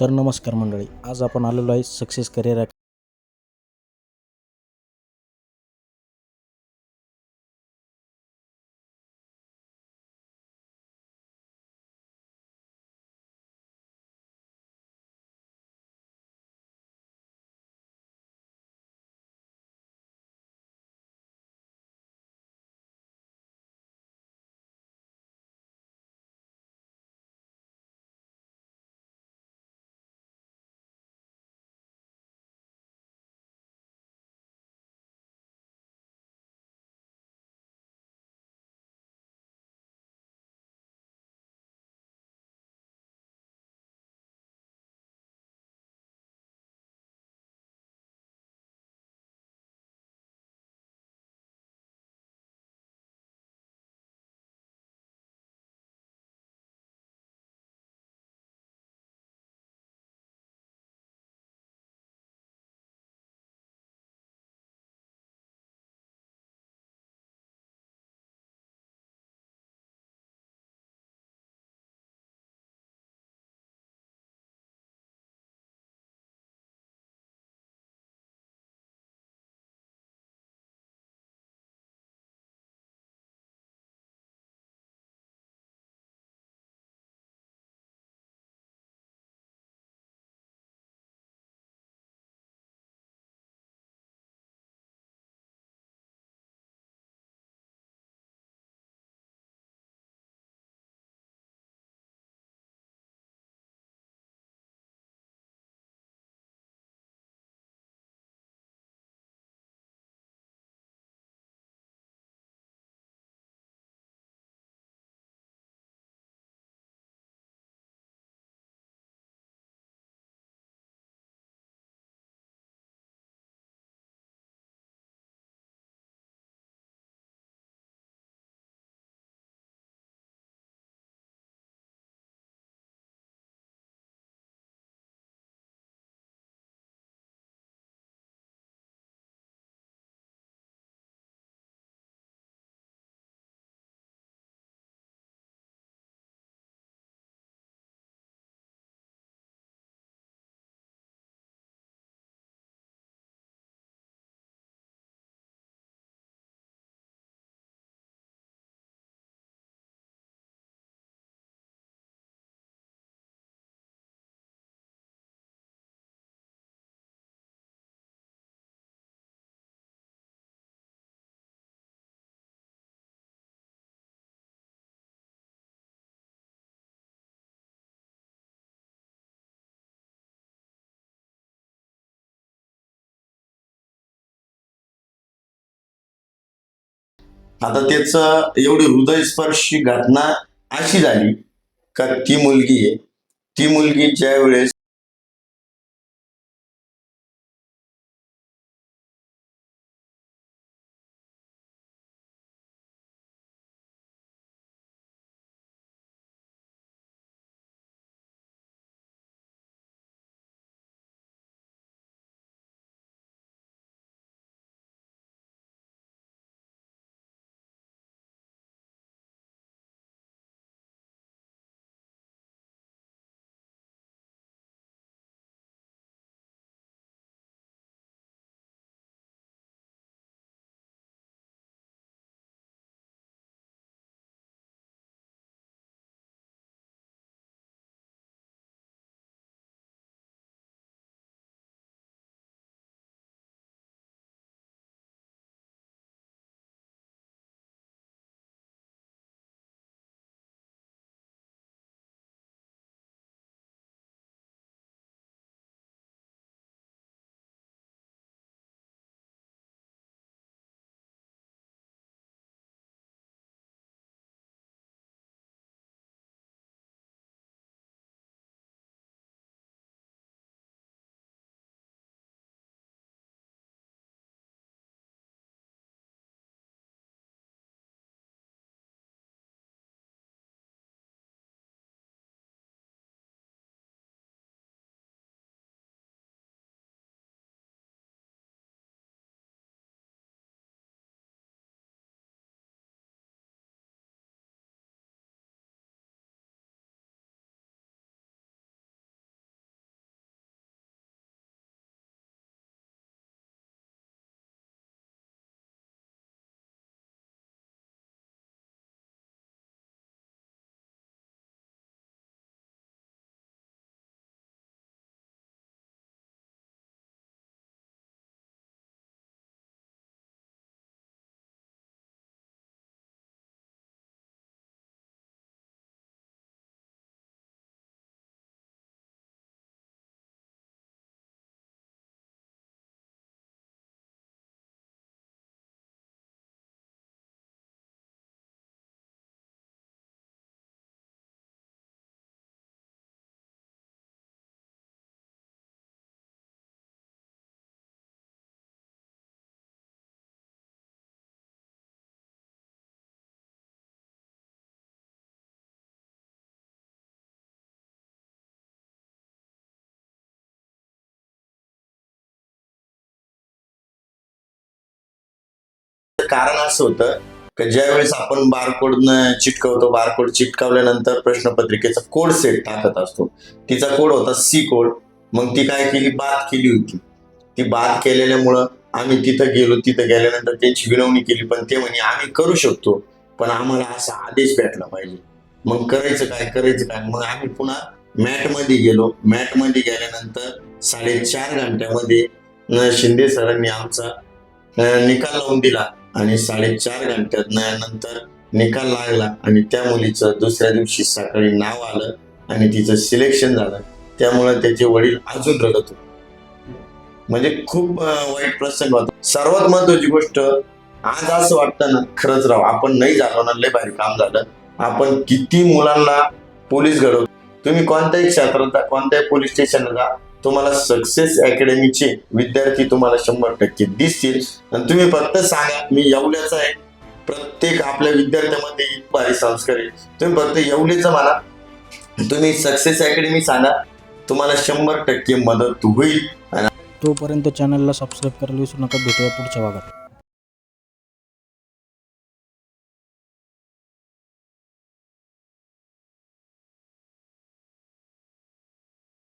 तर नमस्कार मंडळी आज आपण आलेलो आहे सक्सेस करिअर आता त्याचं एवढी हृदयस्पर्शी घटना अशी झाली का ती मुलगी आहे. ती मुलगी ज्या वेळेस कारण असं होतं की ज्यावेळेस आपण बारकोड चिटकवतो बारकोड चिटकावल्यानंतर प्रश्नपत्रिकेचा कोड सेट टाकत असतो. तिचा कोड होता सी कोड मग ती काय केली? बाद केली होती. ती बाद केलेल्यामुळं आम्ही तिथं गेलो. तिथं गेल्यानंतर त्यांची विनवणी केली. पण ते म्हणे आम्ही करू शकतो पण आम्हाला असा आदेश भेटला पाहिजे. मग करायचं काय? करायचं काय? मग आम्ही पुन्हा मॅटमध्ये गेलो. मॅटमध्ये गेल्यानंतर साडेचार घंट्यामध्ये शिंदे सरांनी आमचा निकाल लावून दिला. आणि साडेचार घंट्यात नंतर निकाल लागला आणि त्या मुलीचं दुसऱ्या दिवशी सकाळी नाव आलं आणि तिचं सिलेक्शन झालं. त्यामुळे त्याचे वडील अजून रडत होते. म्हणजे खूप वाईट प्रसंग होता. सर्वात महत्वाची गोष्ट आज असं वाटतं ना खरंच राव आपण नाही झालो ना लय भारी काम झालं. आपण किती मुलांना पोलीस घडवतो. तुम्ही कोणत्याही क्षेत्रात जा, कोणत्याही पोलीस स्टेशनला जा तुम्हाला सक्सेस अकॅडमीचे विद्यार्थी तुम्हाला शंभर टक्के दिसतील. आणि तुम्ही फक्त सांगा मी येवल्याचा आहे. प्रत्येक आपल्या विद्यार्थ्यामध्ये भारी संस्कार आहे. तुम्ही फक्त येवल्याचं म्हणा. तुम्ही सक्सेस अकॅडमी सांगा तुम्हाला शंभर टक्के मदत होईल. तोपर्यंत चॅनलला सबस्क्राईब करायला विसरू नका. भेटूया पुढच्या भागात.